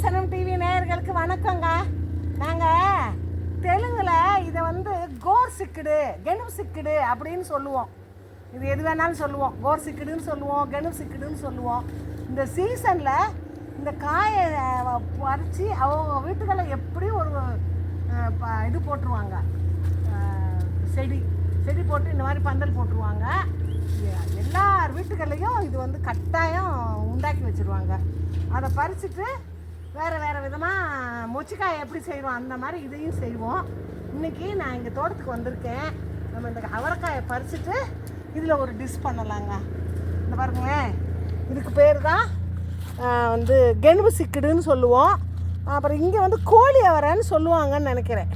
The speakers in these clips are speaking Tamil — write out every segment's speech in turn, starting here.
தரிசனம் டிவி நேயர்களுக்கு வணக்கங்க. நாங்கள் தெலுங்கில் இதை வந்து கோர் சிக்குடு கெனு சிக்குடு அப்படின்னு சொல்லுவோம். இது எது வேணாலும் சொல்லுவோம். கோர் சிக்குடுன்னு சொல்லுவோம் கெனு சிக்குடுன்னு சொல்லுவோம். இந்த சீசனில் இந்த காயை பறித்து அவங்க வீட்டுக்களை எப்படி ஒரு ப- இது போட்டுருவாங்க. செடி செடி போட்டு இந்த மாதிரி பந்தல் போட்டுருவாங்க. எல்லார் வீட்டுகள்லையும் இது வந்து கட்டாயம் உண்டாக்கி வச்சுருவாங்க. அதை பறிச்சுட்டு வேறு வேறு விதமாக மொச்சிக்காய் எப்படி செய்கிறோம் அந்த மாதிரி இதையும் செய்வோம். இன்றைக்கி நான் இங்கே தோட்டத்துக்கு வந்திருக்கேன். நம்ம இந்த அவரைக்காயை பறிச்சுட்டு இதில் ஒரு டிஷ் பண்ணலாங்க. இந்த பாருங்களேன். இதுக்கு பேர் தான் வந்து கெணுபு சிக்குடுன்னு சொல்லுவோம். அப்புறம் இங்கே வந்து கோழி அவரைன்னு சொல்லுவாங்கன்னு நினைக்கிறேன்.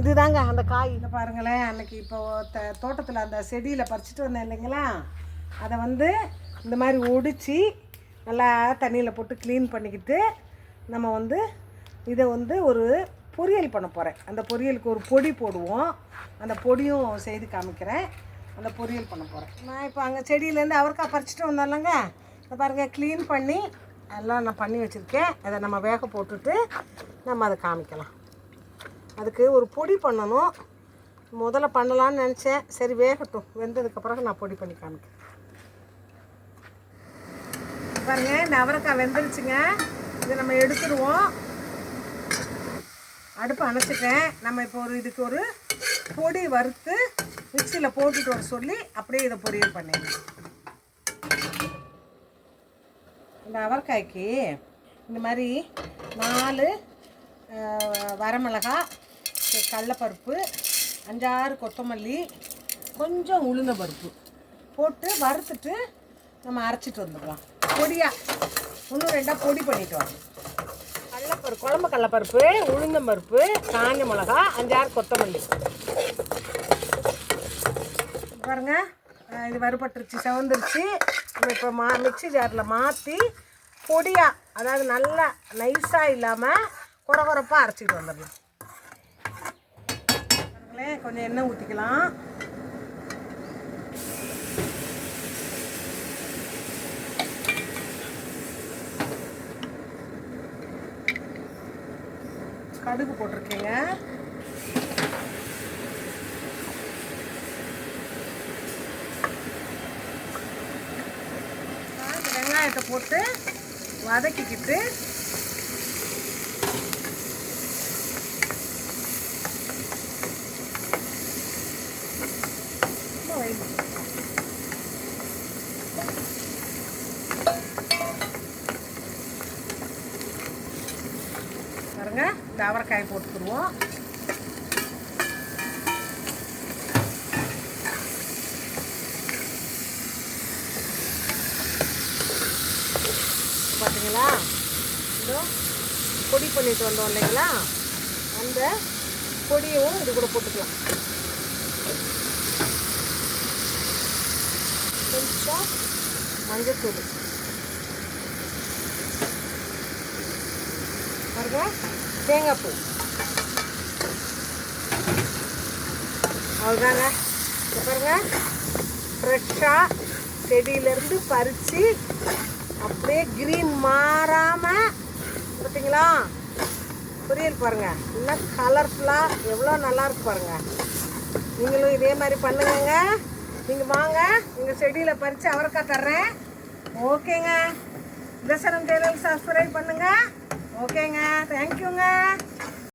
இதுதாங்க அந்த காய். இதை பாருங்களேன் அன்னைக்கு இப்போ த தோட்டத்தில் அந்த செடியில் பறிச்சுட்டு வந்தேன் இல்லைங்களா? அதை வந்து இந்த மாதிரி ஒடிச்சு நல்லா தண்ணியில் போட்டு க்ளீன் பண்ணிக்கிட்டு நம்ம வந்து இதை வந்து ஒரு பொரியல் பண்ண போகிறேன் அந்த பொரியலுக்கு ஒரு பொடி போடுவோம். அந்த பொடியும் செய்து காமிக்கிறேன். அந்த பொரியல் பண்ண போகிறேன் நான் இப்போ அங்கே செடியிலேருந்து அவரைக்காய் பறிச்சுட்டு வந்தாலங்க இதை பாருங்கள் க்ளீன் பண்ணி எல்லாம் நான் பண்ணி வச்சுருக்கேன். அதை நம்ம வேக போட்டுட்டு நம்ம அதை காமிக்கலாம். அதுக்கு ஒரு பொடி பண்ணணும். முதல்ல பண்ணலான்னு நினச்சேன். சரி வேகட்டும். வெந்ததுக்கப்புறம் நான் பொடி பண்ணி காமிக்கிறேன். பாருங்கள் இந்த அவரைக்காய் வெந்துருச்சுங்க. இதை நம்ம எடுத்துருவோம். அடுப்பு அணைச்சிட்டேன். நம்ம இப்போ ஒரு இதுக்கு ஒரு பொடி வறுத்து மிக்சியில் போட்டுட்டு வர சொல்லி அப்படியே இதை பொரியல் பண்ணிடலாம் இந்த அவரைக்காய்க்கு இந்த மாதிரி நாலு வரமிளகா கடலப்பருப்பு அஞ்சாறு கொத்தமல்லி கொஞ்சம் உளுந்த பருப்பு போட்டு வறுத்துட்டு நம்ம அரைச்சிட்டு வந்துடலாம். பொடியாக இன்னும் ரெண்டாக பொடி பண்ணிட்டு வாங்க. கடலப்பருப்பு குழம்பு கடலப்பருப்பு உளுந்தம்பருப்பு காஞ்ச மிளகா அஞ்சாறு கொத்தமல்லி. பாருங்க இது வறுபட்டுருச்சு செவந்துருச்சு. இப்போ மா மிக்ஸி ஜாரில் மாற்றி பொடியாக அதாவது நல்லா நைஸாக இல்லாமல் குறை குறைப்பாக அரைச்சிட்டு வந்துடலாம். கொஞ்சம் எண்ணெய் ஊற்றிக்கலாம் கடுகு போட்டிருக்கீங்க. வெங்காயத்தை போட்டு வதக்கிக்கிட்டு சும்மா வைங்க. பாருங்க. இந்த அவரைக்காய் போட்டுக்கிடுவோம். பார்த்தீங்களா இதோ பொடி பண்ணிட்டு வந்தோம் இல்லைங்களா? அந்த பொடியும் இது கூட போட்டுக்கலாம். கொஞ்சம் மஞ்சத்தூள். பாருங்க. தேங்காய் பூ. அவ்வளோதாங்க. பாருங்கள் பாருங்க. ஃப்ரெஷ்ஷாக செடியிலேருந்து பறித்து அப்படியே க்ரீன் மாறாமல் பார்த்தீங்களா? புரியல் பாருங்கள் இன்னும் கலர்ஃபுல்லாக எவ்வளோ நல்லாயிருக்கு பாருங்கள் பாருங்க. நீங்களும் இதே மாதிரி பண்ணுங்கங்க. நீங்கள் வாங்க. எங்கள் செடியில் பறித்து அவரைக்காய் தர்றேன். ஓகேங்க. தசனம் சேனல் சப்ஸ்கிரைப் 我惊啊，突然叫啊！